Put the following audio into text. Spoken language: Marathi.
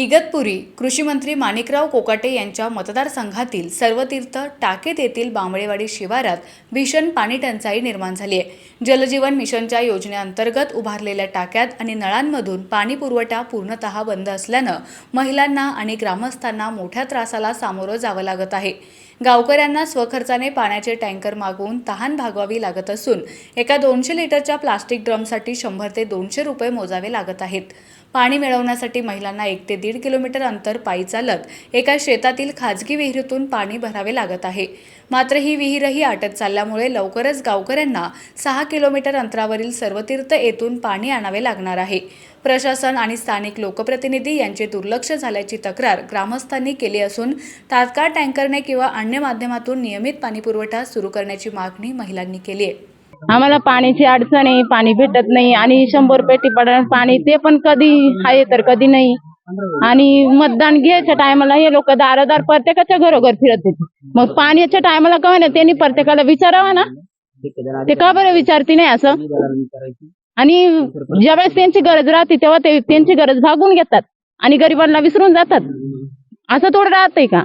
इगतपुरी कृषीमंत्री माणिकराव कोकाटे यांच्या मतदारसंघातील सर्वतीर्थ टाकेत येथील बांबळेवाडी शिवारात भीषण पाणी टंचाई निर्माण झाली आहे. जलजीवन मिशनच्या योजनेअंतर्गत उभारलेल्या टाक्यात आणि नळांमधून पाणी पुरवठा पूर्णतः बंद असल्यानं महिलांना आणि ग्रामस्थांना मोठ्या त्रासाला सामोरं जावं लागत आहे. गावकऱ्यांना स्वखर्चाने पाण्याचे टँकर मागवून तहान भागवावी लागत असून एका दोनशे लिटरच्या प्लास्टिक ड्रमसाठी शंभर ते दोनशे रुपये मोजावे लागत आहेत. पाणी मिळवण्यासाठी महिलांना एक ते दीड किलोमीटर अंतर पायी चालत एका शेतातील खाजगी विहिरीतून पाणी भरावे लागत आहे. मात्र ही विहीरही आटत चालल्यामुळे लवकरच गावकऱ्यांना सहा किलोमीटर अंतरावरील सर्वतीर्थ येथून पाणी आणावे लागणार आहे. प्रशासन आणि स्थानिक लोकप्रतिनिधी यांचे दुर्लक्ष झाल्याची तक्रार ग्रामस्थांनी केली असून तात्काळ टँकरने किंवा अन्य माध्यमातून नियमित पाणीपुरवठा सुरू करण्याची मागणी महिलांनी केली आहे. आम्हाला पाण्याची अडचण आहे पाणी भेटत नाही आणि शंभर रुपये पडणार पाणी ते पण कधी आहे तर कधी नाही. आणि मतदान घ्यायच्या टायमाला हे लोक दारोदार प्रत्येकाच्या घरोघर फिरत होते. मग पाण्याच्या टायमाला का ना त्यांनी प्रत्येकाला विचारावा ना. ते का बरं विचारते नाही असं? आणि ज्यावेळेस त्यांची गरज राहते तेव्हा ते त्यांची गरज भागून घेतात आणि गरिबांना विसरून जातात. असं थोडं राहतंय का?